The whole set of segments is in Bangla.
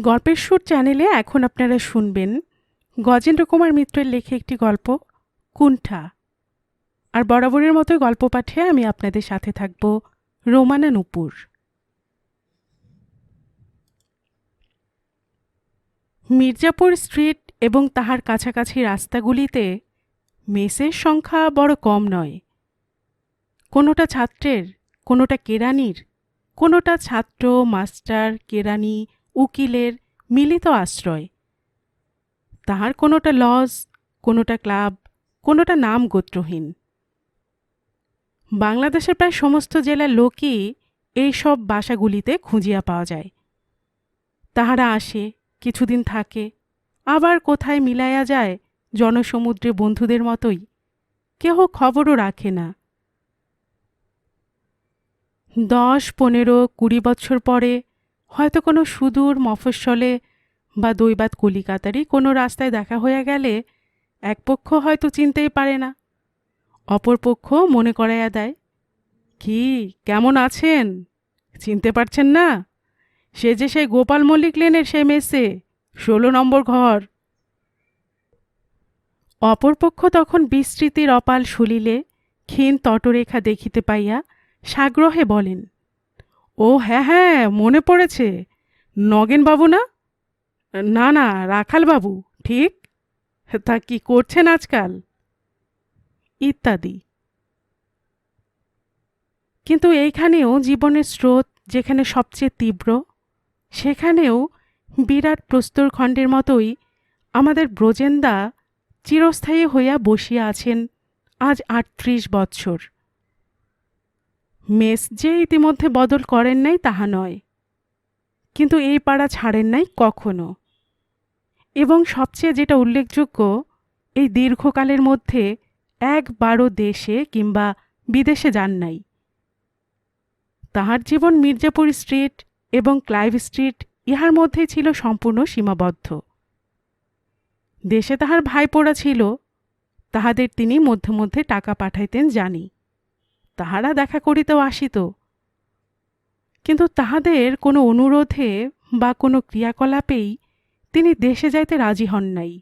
গল্পের সুর চ্যানেলে এখন আপনারা শুনবেন গজেন্দ্র কুমার মিত্রের লেখে একটি গল্প, কুণ্ঠা। আর বরাবরের মতো গল্প পাঠে আমি আপনাদের সাথে থাকব রোমানা নুপুর। মির্জাপুর স্ট্রিট এবং তাহার কাছাকাছি রাস্তাগুলিতে মেসের সংখ্যা বড় কম নয়। কোনোটা ছাত্রের, কোনোটা কেরানির, কোনোটা ছাত্র, মাস্টার, কেরানি উকিলের মিলিত আশ্রয়। তাহার কোনোটা লজ, কোনোটা ক্লাব, কোনোটা নাম গোত্রহীন। বাংলাদেশের প্রায় সমস্ত জেলার লোকই এই সব বাসাগুলিতে খুঁজিয়া পাওয়া যায়। তাহারা আসে, কিছুদিন থাকে, আবার কোথায় মিলাইয়া যায় জনসমুদ্রে বন্ধুদের মতোই, কেহ খবরও রাখে না। দশ, পনেরো, কুড়ি বছর পরে হয়তো কোনো সুদূর মফস্বলে বা দৈবাত কলিকাতারই কোনো রাস্তায় দেখা হয়ে গেলে এক পক্ষ হয়তো চিনতেই পারে না। অপর পক্ষ মনে করাইয়া দেয়, কি, কেমন আছেন? চিনতে পারছেন না? সে যে সেই গোপাল মল্লিক লেনের সে মেসে, ষোলো নম্বর ঘর। অপরপক্ষ তখন বিস্তৃতির অপাল শুলিলে ক্ষীণ তটরেখা দেখিতে পাইয়া সাগ্রহে বলেন ও হ্যাঁ হ্যাঁ মনে পড়েছে। নগেনবাবু না? না না, রাখালবাবু, ঠিক? তা কি করছেন আজকাল? ইত্যাদি। কিন্তু এইখানেও জীবনের স্রোত যেখানে সবচেয়ে তীব্র, সেখানেও বিরাট প্রস্তরখণ্ডের মতোই আমাদের ব্রজেন্দা চিরস্থায়ী হইয়া বসিয়া আছেন আজ আটত্রিশ বৎসর। মেস যে ইতিমধ্যে বদল করেন নাই তাহা নয়। কিন্তু এই পাড়া ছাড়েন নাই কখনো। এবং সবচেয়ে যেটা উল্লেখযোগ্য, এই দীর্ঘকালের মধ্যে একবারও দেশে কিংবা বিদেশে যান নাই। তাহার জীবন মির্জাপুর স্ট্রিট এবং ক্লাইভ স্ট্রিট ইহার মধ্যেই ছিল সম্পূর্ণ সীমাবদ্ধ। দেশে তাহার ভাইপোড়া ছিল, তাহাদের তিনি মধ্যে মধ্যে টাকা পাঠাইতেন জানি। তাহারা দেখা করিতেও আসিত। কিন্তু তাহাদের কোনো অনুরোধে বা কোনো ক্রিয়াকলাপেই তিনি দেশে যাইতে রাজি হন নাই।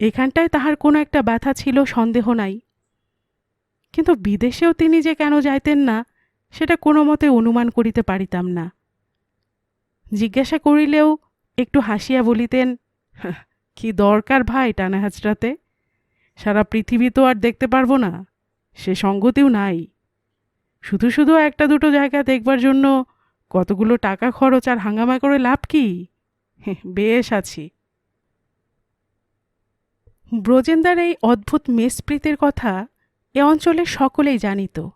এখানটায় তাহার কোনো একটা ব্যথা ছিল সন্দেহ নাই। কিন্তু বিদেশেও তিনি যে কেন যাইতেন না সেটা কোনো মতে অনুমান করিতে পারিতাম না। জিজ্ঞাসা করিলেও একটু হাসিয়া বলিতেন "হাহ, কি দরকার ভাই টানা হাজরাতে? সারা পৃথিবী তো আর দেখতে পারব না। সে সঙ্গতিও নাই। শুধু শুধু একটা দুটো জায়গা দেখবার জন্য কতগুলো টাকা খরচ আর হাঙ্গামা করে লাভ কি? বেশ আছি। ব্রজেন্দার এই অদ্ভুত মেসপ্রীতের কথা এ অঞ্চলে সকলেই জানিত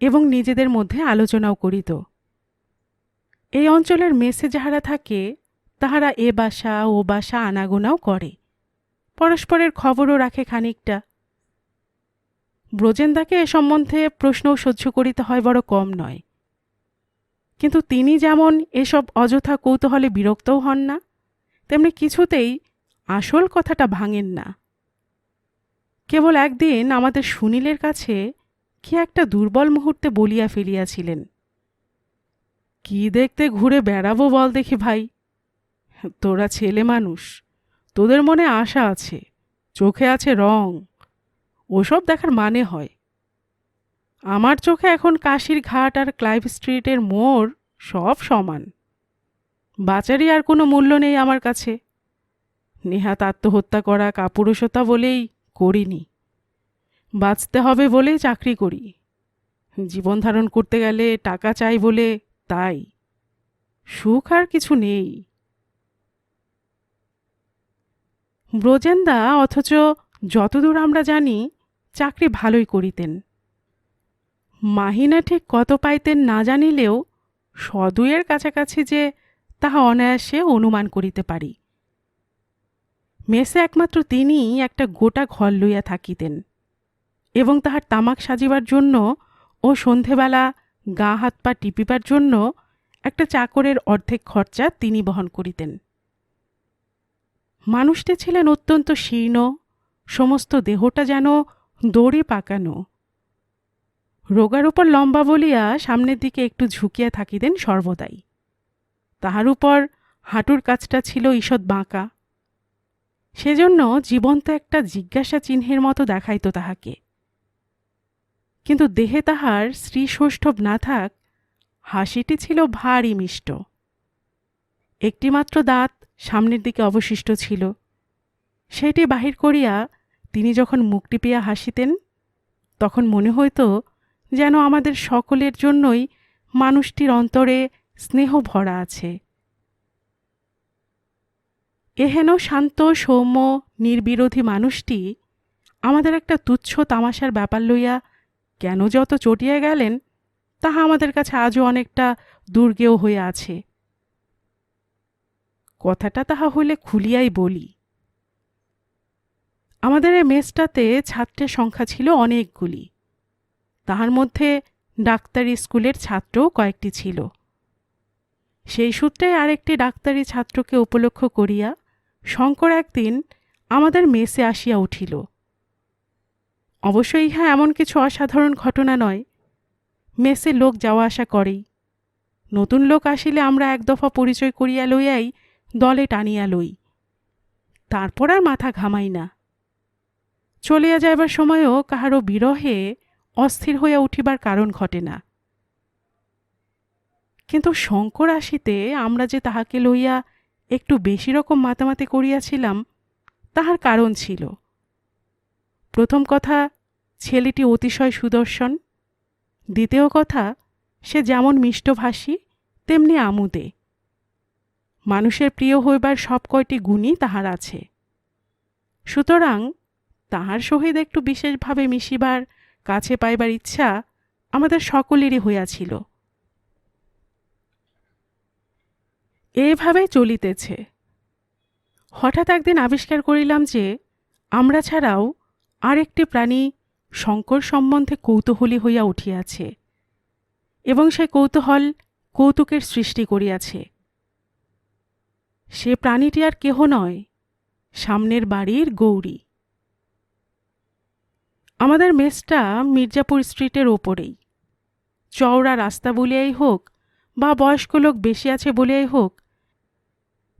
এবং নিজেদের মধ্যে আলোচনাও করিত। এই অঞ্চলের মেসে যাহারা থাকে, তাহারা এ বাসা, ও বাসা আনাগোনাও করে। পরস্পরের খবরও রাখে খানিকটা। ব্রজেন্দাকে এ সম্বন্ধে প্রশ্নও সহ্য করিতে হয় বড় কম নয়। কিন্তু তিনি যেমন এসব অযথা কৌতূহলে বিরক্তও হন না, তেমনি কিছুতেই আসল কথাটা ভাঙেন না। কেবল একদিন আমাদের সুনীলের কাছে কি একটা দুর্বল মুহূর্তে বলিয়া ফেলিয়াছিলেন, কি দেখতে ঘুরে বেড়াবো বল দেখি ভাই, তোরা ছেলে মানুষ, তোদের মনে আশা আছে, চোখে আছে রং ওসব দেখার মানে হয়। আমার চোখে এখন কাশির ঘাট আর ক্লাইভ স্ট্রিটের মোড় সব সমান। বাচারই আর কোনো মূল্য নেই আমার কাছে। নেহাত আত্মহত্যা করা কাপুরুষতা বলেই করিনি। বাঁচতে হবে বলেই চাকরি করি। জীবন ধারণ করতে গেলে টাকা চাই বলে তাই। সুখ আর কিছু নেই। ব্রজেন্দা অথচ যতদূর আমরা জানি চাকরি ভালোই করিতেন। মাহিনা ঠিক কত পাইতেন না জানিলেও সদুয়ের কাছাকাছি যে তাহা অনায়াসে অনুমান করিতে পারি। মেসে একমাত্র তিনিই একটা গোটা ঘর লইয়া থাকিতেন এবং তাহার তামাক সাজিবার জন্য ও সন্ধেবেলা গা হাত পা টিপিবার জন্য একটা চাকরের অর্ধেক খরচা তিনি বহন করিতেন। মানুষটি ছিলেন অত্যন্ত শীর্ণ, সমস্ত দেহটা যেন দড়ি পাকানো। রোগার উপর লম্বা বলিয়া সামনের দিকে একটু ঝুঁকিয়া থাকিতেন সর্বদাই। তাহার উপর হাঁটুর কাছটা ছিল ঈষৎ বাঁকা। সেজন্য জীবন্ত একটা জিজ্ঞাসা চিহ্নের মতো দেখাইত তাহাকে। কিন্তু দেহে তাহার শ্রীষষ্ঠব না থাক, হাসিটি ছিল ভারী মিষ্ট। একটিমাত্র দাঁত সামনের দিকে অবশিষ্ট ছিল। সেটি বাহির করিয়া তিনি যখন মুখ টিপিয়া হাসিতেন, তখন মনে হইত যেন আমাদের সকলের জন্যই মানুষটির অন্তরে স্নেহ ভরা আছে। এহেন শান্ত, সৌম্য, নির্বিরোধী মানুষটি আমাদের একটা তুচ্ছ তামাশার ব্যাপার লইয়া কেন যত চটিয়া গেলেন, তাহা আমাদের কাছে আজও অনেকটা দুর্গেও হয়ে আছে। কথাটা তাহা হইলে খুলিয়াই বলি। আমাদের এই মেসটাতে ছাত্রের সংখ্যা ছিল অনেকগুলি। তাহার মধ্যে ডাক্তারি স্কুলের ছাত্রও কয়েকটি ছিল। সেই সূত্রে আরেকটি ডাক্তারি ছাত্রকে উপলক্ষ করিয়া শঙ্কর একদিন আমাদের মেসে আসিয়া উঠিল। অবশ্য ইহা এমন কিছু অসাধারণ ঘটনা নয়। মেসে লোক যাওয়া আসা করেই। নতুন লোক আসিলে আমরা এক দফা পরিচয় করিয়া লইয়াই দলে টানিয়া লই। তারপর আর মাথা ঘামাই না। চলিয়া যাইবার সময়ও কাহারও বিরহে অস্থির হইয়া উঠিবার কারণ ঘটে না। কিন্তু শঙ্কর আসিতে আমরা যে তাহাকে লইয়া একটু বেশি রকম মাতামাতি করিয়াছিলাম, তাহার কারণ ছিল। প্রথম কথা, ছেলেটি অতিশয় সুদর্শন। দ্বিতীয় কথা, সে যেমন মিষ্টভাষী, তেমনি আমুদে। মানুষের প্রিয় হইবার সব কয়টি গুণই তাহার আছে। সুতরাং তাহার সহিত একটু বিশেষভাবে মিশিবার, কাছে পাইবার ইচ্ছা আমাদের সকলেরই হইয়াছিল। এভাবে চলিতেছে। হঠাৎ একদিন আবিষ্কার করিলাম যে, আমরা ছাড়াও আরেকটি প্রাণী শঙ্কর সম্বন্ধে কৌতূহলী হইয়া উঠিয়াছে এবং সে কৌতূহল কৌতুকের সৃষ্টি করিয়াছে। সে প্রাণীটি আর কেহ নয়, সামনের বাড়ির গৌরী। আমাদের মেসটা মির্জাপুর স্ট্রিটের ওপরেই। চওড়া রাস্তা বলিয়াই হোক বা বয়স্ক লোক বেশি আছে বলিয়াই হোক,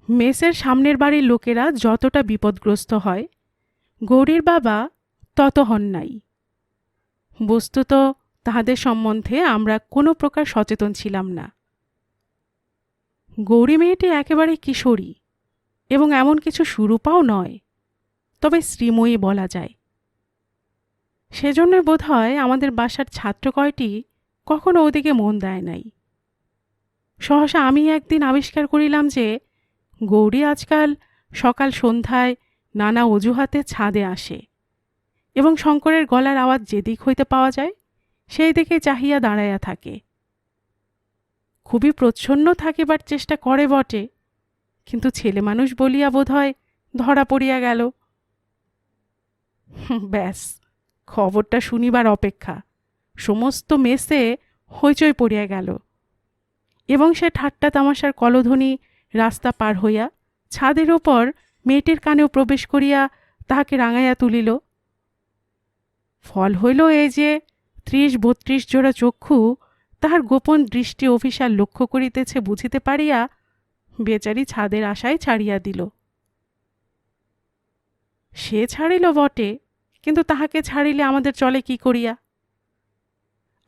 মেসের সামনের বাড়ির লোকেরা যতটা বিপদগ্রস্ত হয়, গৌরীর বাবা তত হন নাই। বস্তুত তাহাদের সম্বন্ধে আমরা কোনো প্রকার সচেতন ছিলাম না। গৌরী মেয়েটি একেবারে কিশোরী এবং এমন কিছু সুরূপাও নয়, তবে শ্রীময়ী বলা যায়। সেজন্যই বোধ হয় আমাদের বাসার ছাত্র কয়টি কখনো ওদিকে মন দেয় নাই। সহসা আমি একদিন আবিষ্কার করিলাম যে, গৌরী আজকাল সকাল সন্ধ্যায় নানা অজুহাতে ছাদে আসে এবং শঙ্করের গলার আওয়াজ যেদিক হইতে পাওয়া যায়, সেই দিকে চাহিয়া দাঁড়াইয়া থাকে। খুবই প্রচ্ছন্ন থাকিবার চেষ্টা করে বটে, কিন্তু ছেলে মানুষ বলিয়া বোধ হয় ধরা পড়িয়া গেল। ব্যাস। খবরটা শুনিবার অপেক্ষা। সমস্ত মেসে হইচই পড়িয়া গেল। এবং সে ঠাট্টা তামাশার কলধ্বনি রাস্তা পার হইয়া ছাদের ওপর মেয়েটির কানেও প্রবেশ করিয়া তাহাকে রাঙাইয়া তুলিল। ফল হইল এই যে ত্রিশ বত্রিশ জোড়া চক্ষু তাহার গোপন দৃষ্টি অফিসার লক্ষ্য করিতেছে বুঝিতে পারিয়া বেচারি ছাদের আশায় ছাড়িয়া দিল। সে ছাড়িল বটে কিন্তু তাহাকে ছাড়িলে আমাদের চলে কি করিয়া?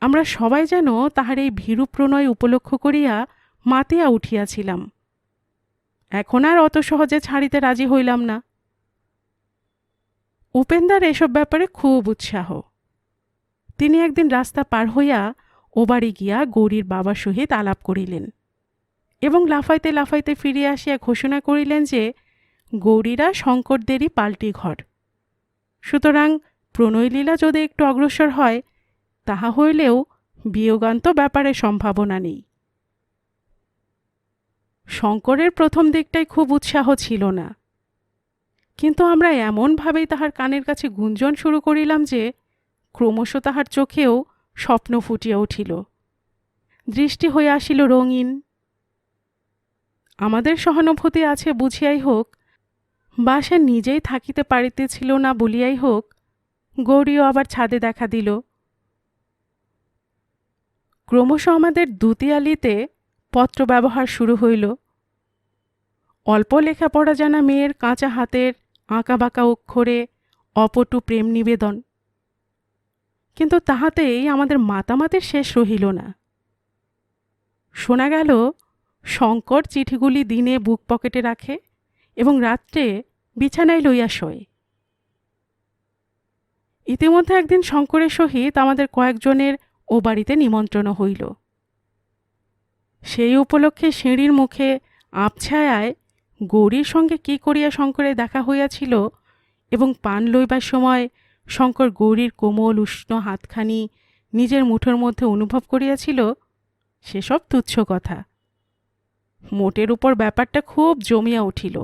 আমরা সবাই যেন তাহার এই ভীরু প্রণয় উপলক্ষ করিয়া মাতিয়া উঠিয়াছিলাম। এখন আর অত সহজে ছাড়িতে রাজি হইলাম না। উপেন্দার এসব ব্যাপারে খুব উৎসাহ। তিনি একদিন রাস্তা পার হইয়া ও বাড়ি গিয়া গৌরীর বাবার সহিত আলাপ করিলেন এবং লাফাইতে লাফাইতে ফিরিয়া আসিয়া ঘোষণা করিলেন যে গৌরীরা শঙ্করদেরই পাল্টি ঘর। সুতরাং প্রণয়লীলা যদি একটু অগ্রসর হয়, তাহা হইলেও বিয়োগান্ত ব্যাপারে সম্ভাবনা নেই। শঙ্করের প্রথম দিকটাই খুব উৎসাহ ছিল না। কিন্তু আমরা এমনভাবেই তাহার কানের কাছে গুঞ্জন শুরু করিলাম যে, ক্রমশ তাহার চোখেও স্বপ্ন ফুটিয়া উঠিল। দৃষ্টি হয়ে আসিল রঙিন। আমাদের সহানুভূতি আছে বুঝিয়াই হোক বা সে নিজেই থাকিতে পারিতেছিল না বলিয়াই হোক, গৌরীও আবার ছাদে দেখা দিল। ক্রমশ আমাদের দুতিয়ালিতে পত্র ব্যবহার শুরু হইল। অল্প লেখাপড়া জানা মেয়ের কাঁচা হাতের আঁকাবাঁকা অক্ষরে অপটু প্রেম নিবেদন। কিন্তু তাহাতেই আমাদের মাতামাতির শেষ রহিল না। শোনা গেল, শঙ্কর চিঠিগুলি দিনে বুক পকেটে রাখে এবং রাত্রে বিছানায় লইয়া শোয়। ইতিমধ্যে একদিন শঙ্করের সহিত আমাদের কয়েকজনের ও বাড়িতে নিমন্ত্রণ হইল। সেই উপলক্ষে সিঁড়ির মুখে আবছায়ায় গৌরীর সঙ্গে কি করিয়া শঙ্করের দেখা হইয়াছিল এবং পান লইবার সময় শঙ্কর গৌরীর কোমল উষ্ণ হাতখানি নিজের মুঠোর মধ্যে অনুভব করিয়াছিল, সেসব তুচ্ছ কথা। মোটের উপর ব্যাপারটা খুব জমিয়া উঠিল।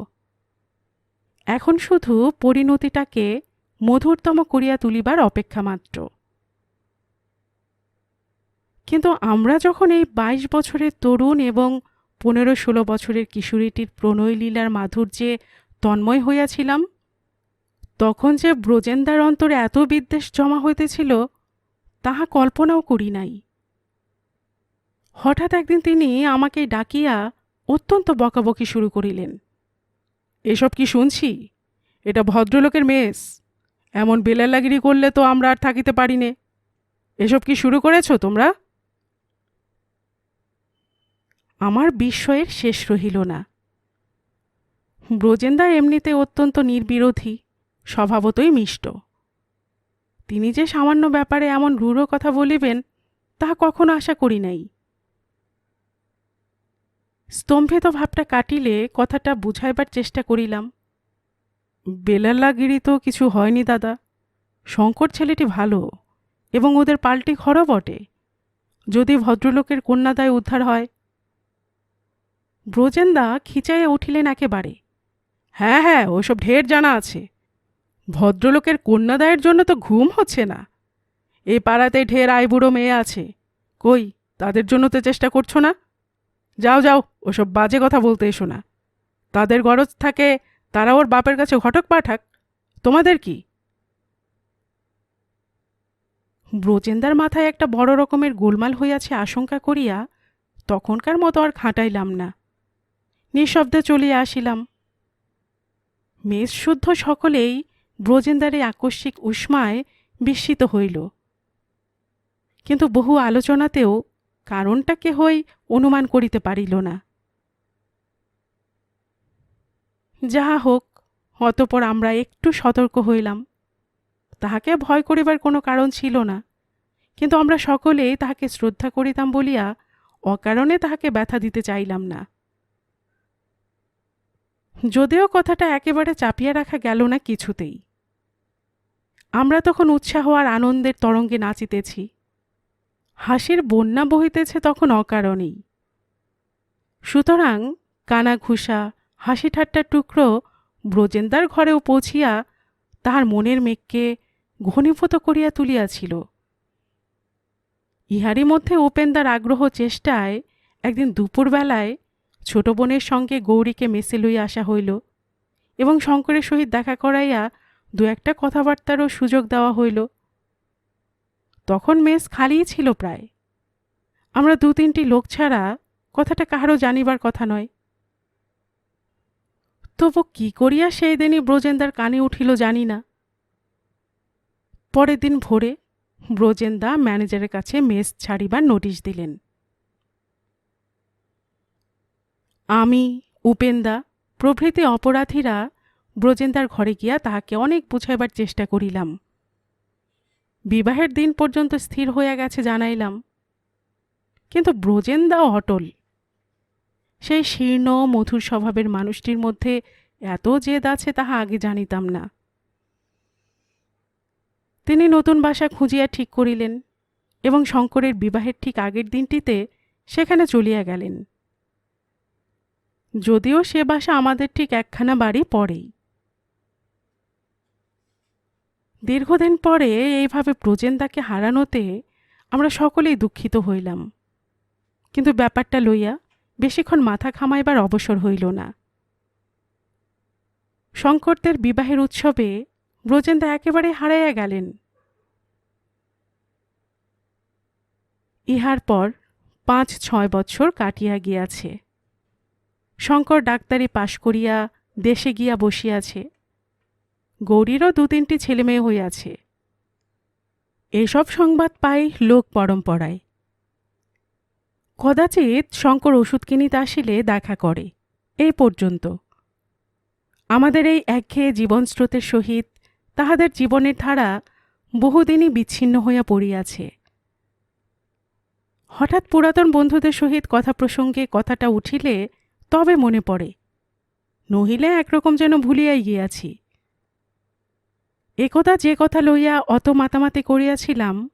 এখন শুধু পরিণতিটাকে মধুরতম করিয়া তুলিবার অপেক্ষা মাত্র। কিন্তু আমরা যখন এই বাইশ বছরের তরুণ এবং পনেরো ষোলো বছরের কিশোরীটির প্রণয় লীলার মাধুর্যে তন্ময় হইয়াছিলাম, তখন যে ব্রজেন্দার অন্তরে এত বিদ্বেষ জমা হইতেছিল, তাহা কল্পনাও করি নাই। হঠাৎ একদিন তিনি আমাকে ডাকিয়া অত্যন্ত বকাবকি শুরু করিলেন। এসব কি শুনছি? এটা ভদ্রলোকের মেস। এমন বেলালাগিরি করলে তো আমরা আর থাকিতে পারি নে। এসব কি শুরু করেছ তোমরা? আমার বিস্ময়ের শেষ রহিল না। ব্রজেন্দা এমনিতে অত্যন্ত নির্বিরোধী, স্বভাবতই মিষ্ট। তিনি যে সামান্য ব্যাপারে এমন রূঢ় কথা বলিবেন তাহা কখনো আশা করি নাই। স্তম্ভিত ভাবটা কাটিলে কথাটা বুঝাইবার চেষ্টা করিলাম। বেলাল্লাগিরি তো কিছু হয়নি দাদা। শঙ্কর ছেলেটি ভালো এবং ওদের পাল্টি ঘরও বটে। যদি ভদ্রলোকের কন্যাদায় উদ্ধার হয়। ব্রজেন্দা খিচাইয়া উঠিলেন একেবারে। হ্যাঁ হ্যাঁ ওসব ঢের জানা আছে। ভদ্রলোকের কন্যাদায়ের জন্য তো ঘুম হচ্ছে না। এ পাড়াতে ঢের আইবুড়ো মেয়ে আছে। কই, তাদের জন্য তো চেষ্টা করছ না? যাও যাও, ওসব বাজে কথা বলতে এসো না। তাদের গরজ থাকে, তারা ওর বাপের কাছে ঘটক পাঠাক। তোমাদের কি? ব্রজেন্দার মাথায় একটা বড় রকমের গোলমাল হইয়াছে আশঙ্কা করিয়া তখনকার মতো আর খাটাইলাম না। নিঃশব্দে চলিয়া আসিলাম। মেষ শুদ্ধ সকলেই ব্রজেন্দারে আকস্মিক উষ্মায় বিস্মিত হইল। কিন্তু বহু আলোচনাতেও কারণটা কেহই অনুমান করিতে পারিল না। যাহা হোক, অতপর আমরা একটু সতর্ক হইলাম। তাহাকে ভয় করিবার কোনো কারণ ছিল না। কিন্তু আমরা সকলেই তাহাকে শ্রদ্ধা করিতাম বলিয়া অকারণে তাহাকে ব্যথা দিতে চাইলাম না। যদিও কথাটা একেবারে চাপিয়া রাখা গেল না কিছুতেই। আমরা তখন উৎসাহ আর আনন্দের তরঙ্গে নাচিতেছি। হাসির বন্যা বহিতেছে তখন অকারণেই। সুতরাং কানা ঘুষা হাসি ঠাট্টার টুকরো ব্রজেন্দার ঘরেও পৌঁছিয়া তাহার মনের মেঘকে ঘনীভূত করিয়া তুলিয়াছিল। ইহারই মধ্যে উপেন্দার আগ্রহ চেষ্টায় একদিন দুপুরবেলায় ছোট বোনের সঙ্গে গৌরীকে মেসে লইয়া আসা হইল এবং শঙ্করের সহিত দেখা করাইয়া দু একটা কথাবার্তারও সুযোগ দেওয়া হইল। তখন মেস খালিই ছিল প্রায়। আমরা দু তিনটি লোক ছাড়া কথাটা কাহারও জানিবার কথা নয়। তবু কি করিয়া সেই দিনই ব্রজেন্দার কানে উঠিল জানি না। পরের দিন ভোরে ব্রজেন্দা ম্যানেজারের কাছে মেস ছাড়িবার নোটিশ দিলেন। আমি, উপেন্দা, প্রভৃতি অপরাধীরা ব্রজেন্দার ঘরে গিয়া তাহাকে অনেক বুঝাইবার চেষ্টা করিলাম। বিবাহের দিন পর্যন্ত স্থির হইয়া গেছে জানাইলাম। কিন্তু ব্রজেন্দাও অটল, সেই শীর্ণ মধুর স্বভাবের মানুষটির মধ্যে এত জেদ আছে তাহা আগে জানিতাম না। তিনি নতুন বাসা খুঁজিয়া ঠিক করিলেন এবং শঙ্করের বিবাহের ঠিক আগের দিনটিতে সেখানে চলিয়া গেলেন। যদিও সে বাসা আমাদের ঠিক একখানা বাড়ি পরেই। দীর্ঘদিন পরে এইভাবে ব্রজেন্দাকে হারানোতে আমরা সকলেই দুঃখিত হইলাম। কিন্তু ব্যাপারটা লইয়া বেশিক্ষণ মাথা খামাইবার অবসর হইল না। শঙ্করদের বিবাহের উৎসবে ব্রজেন্দা একেবারে হারাইয়া গেলেন। ইহার পর পাঁচ ছয় বছর কাটিয়া গিয়াছে। শঙ্কর ডাক্তারি পাশ করিয়া দেশে গিয়া বসিয়াছে। গৌরীরও দু তিনটি ছেলেমেয়ে হইয়াছে। এসব সংবাদ পাই লোক পরম্পরায়। কদাচিৎ শঙ্কর ওষুধ কিনিতে আসিলে দেখা করে, এই পর্যন্ত। আমাদের এই একঘেয়ে জীবনস্রোতের সহিত তাহাদের জীবনের ধারা বহুদিনই বিচ্ছিন্ন হইয়া পড়িয়াছে। হঠাৎ পুরাতন বন্ধুদের সহিত কথা প্রসঙ্গে কথাটা উঠিলে তবে মনে পড়ে, নহিলে একরকম যেন ভুলিয়াই গিয়াছি। একদা যে কথা লইয়া অত মাতামাতি করিয়াছিলাম,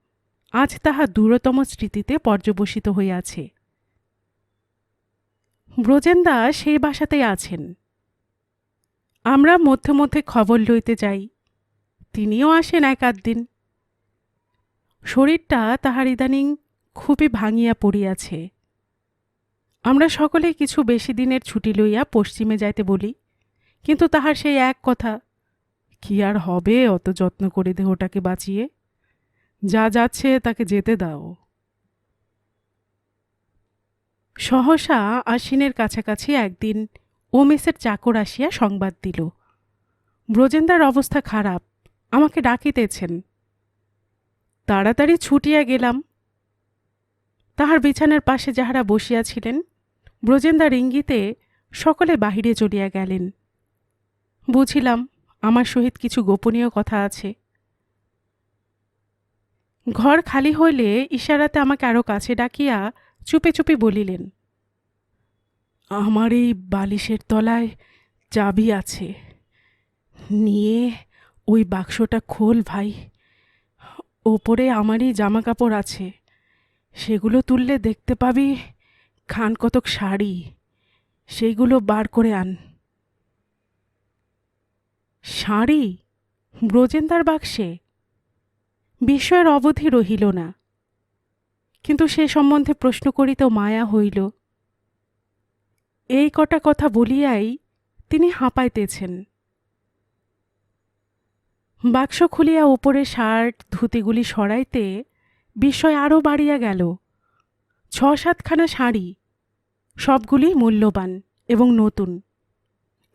আজ তাহা দূরতম স্মৃতিতে পর্যবসিত হইয়াছে। ব্রজেন্দা সেই বাসাতেই আছেন। আমরা মধ্যে মধ্যে খবর লইতে যাই, তিনিও আসেন এক দিন। শরীরটা তাহার ইদানিং খুবই ভাঙিয়া পড়িয়াছে। আমরা সকলে কিছু বেশি দিনের ছুটি লইয়া পশ্চিমে যাইতে বলি, কিন্তু তাহার সেই এক কথা কি আর হবে? অত যত্ন করে দেহটাকে বাঁচিয়ে। যা যাচ্ছে তাকে যেতে দাও। সহসা আশ্বিনের কাছাকাছি একদিন ওমেসের চাকর আসিয়া সংবাদ দিল। ব্রজেন্দার অবস্থা খারাপ, আমাকে ডাকিতেছেন। তাড়াতাড়ি ছুটিয়া গেলাম। তাহার বিছানার পাশে যাহারা বসিয়াছিলেন, ব্রজেন্দার ইঙ্গিতে সকলে বাহিরে চলিয়া গেলেন। বুঝিলাম আমার সহিত কিছু গোপনীয় কথা আছে। ঘর খালি হইলে ইশারাতে আমাকে আরও কাছে ডাকিয়া চুপে চুপে বলিলেন, আমার এই বালিশের তলায় চাবি আছে। নিয়ে ওই বাক্সটা খোল ভাই। ওপরে আমারই জামা কাপড় আছে। সেগুলো তুললে দেখতে পাবি খান কতক শাড়ি। সেইগুলো বার করে আন। শাড়ি? ব্রজেন্দার বাক্সে? বিস্ময়ের অবধি রহিল না। কিন্তু সে সম্বন্ধে প্রশ্ন করিতেও মায়া হইল। এই কটা কথা বলিয়াই তিনি হাঁপাইতেছেন। বাক্স খুলিয়া উপরে শার্ট, ধুতিগুলি সরাইতে বিস্ময় আরও বাড়িয়া গেল। ছ সাতখানা শাড়ি, সবগুলি মূল্যবান এবং নতুন।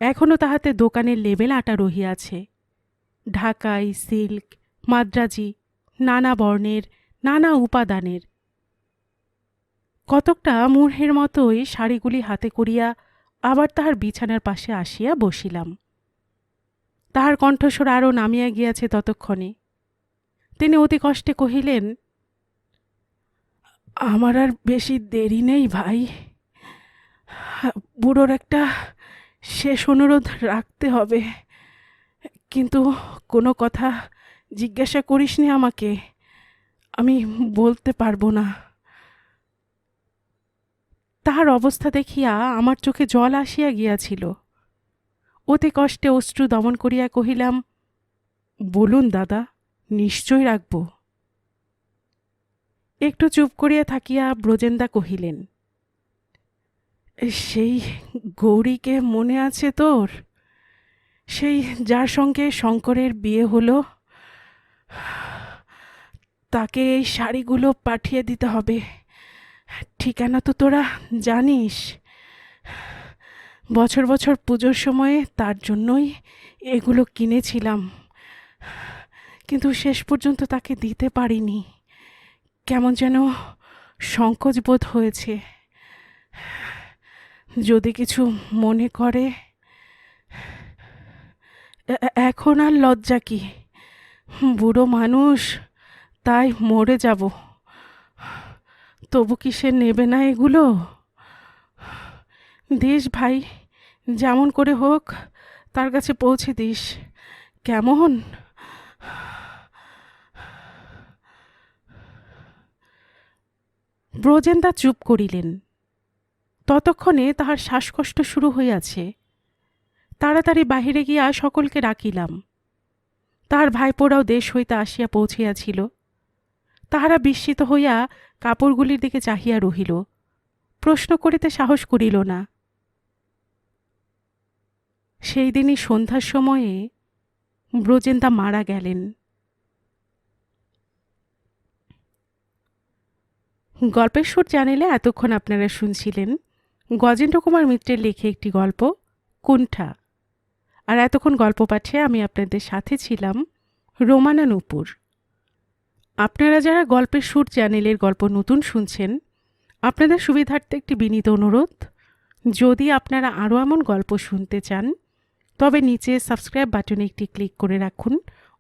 এখনও তাহাতে দোকানের লেবেল আটা রহিয়াছে। ঢাকাই সিল্ক, মাদ্রাজি, নানা বর্ণের, নানা উপাদানের। কতকটা মূর্হের মতোই শাড়িগুলি হাতে করিয়া আবার তাহার বিছানার পাশে আসিয়া বসিলাম। তাহার কণ্ঠস্বর আরও নামিয়া গিয়াছে ততক্ষণে। তিনি অতি কষ্টে কহিলেন, আমার আর বেশি দেরি নেই ভাই। বুড়োর একটা শেষ অনুরোধ রাখতে হবে। কিন্তু কোনো কথা জিজ্ঞাসা করিসনি আমাকে। আমি বলতে পারব না। তাহার অবস্থা দেখিয়া আমার চোখে জল আসিয়া গিয়াছিল। অতি কষ্টে অশ্রু দমন করিয়া কহিলাম, বলুন দাদা, নিশ্চয় রাখব। একটু চুপ করিয়া থাকিয়া ব্রজেন্দা কহিলেন সেই গৌরীকে মনে আছে তোর? সেই যার সঙ্গে শঙ্করের বিয়ে হলো, তাকে এই শাড়িগুলো পাঠিয়ে দিতে হবে। ঠিকানা তো তোরা জানিস। বছর বছর পুজোর সময়ে তার জন্যই এগুলো কিনেছিলাম। কিন্তু শেষ পর্যন্ত তাকে দিতে পারিনি। কেমন যেন সংকোচ বোধ হয়েছে। যদি কিছু মনে করে এখন আর লজ্জা কি? বুড়ো মানুষ, তাই মরে যাব। তবু কি সে নেবে না এগুলো? দিস ভাই, যেমন করে হোক, তার কাছে পৌঁছে দিস। কেমন? ব্রজেন্দা চুপ করিলেন। ততক্ষণে তাহার শ্বাসকষ্ট শুরু হইয়াছে। তাড়াতাড়ি বাহিরে গিয়া সকলকে ডাকিলাম। তাহার ভাইপোরাও দেশ হইতে আসিয়া পৌঁছিয়াছিল। তাহারা বিস্মিত হইয়া কাপড়গুলির দিকে চাহিয়া রহিল। প্রশ্ন করিতে সাহস করিল না। সেই দিনই সন্ধ্যার সময়ে ব্রজেন্দা মারা গেলেন। গল্পের সুর চ্যানেলে এতক্ষণ আপনারা শুনছিলেন গজেন্দ্র কুমার মিত্রের লেখে একটি গল্প, কুণ্ঠা। আর এতক্ষণ গল্প পাঠে আমি আপনাদের সাথে ছিলাম রোমানা নূপুর আপনারা যারা গল্পের সুর চ্যানেলের গল্প নতুন শুনছেন, আপনাদের সুবিধার্থে একটি বিনীত অনুরোধ, যদি আপনারা আরও এমন গল্প শুনতে চান, তবে নিচে সাবস্ক্রাইব বাটনে একটি ক্লিক করে রাখুন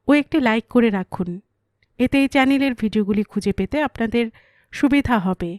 ও একটি লাইক করে রাখুন। এতে এই চ্যানেলের ভিডিওগুলি খুঁজে পেতে আপনাদের সুবিধা হবে।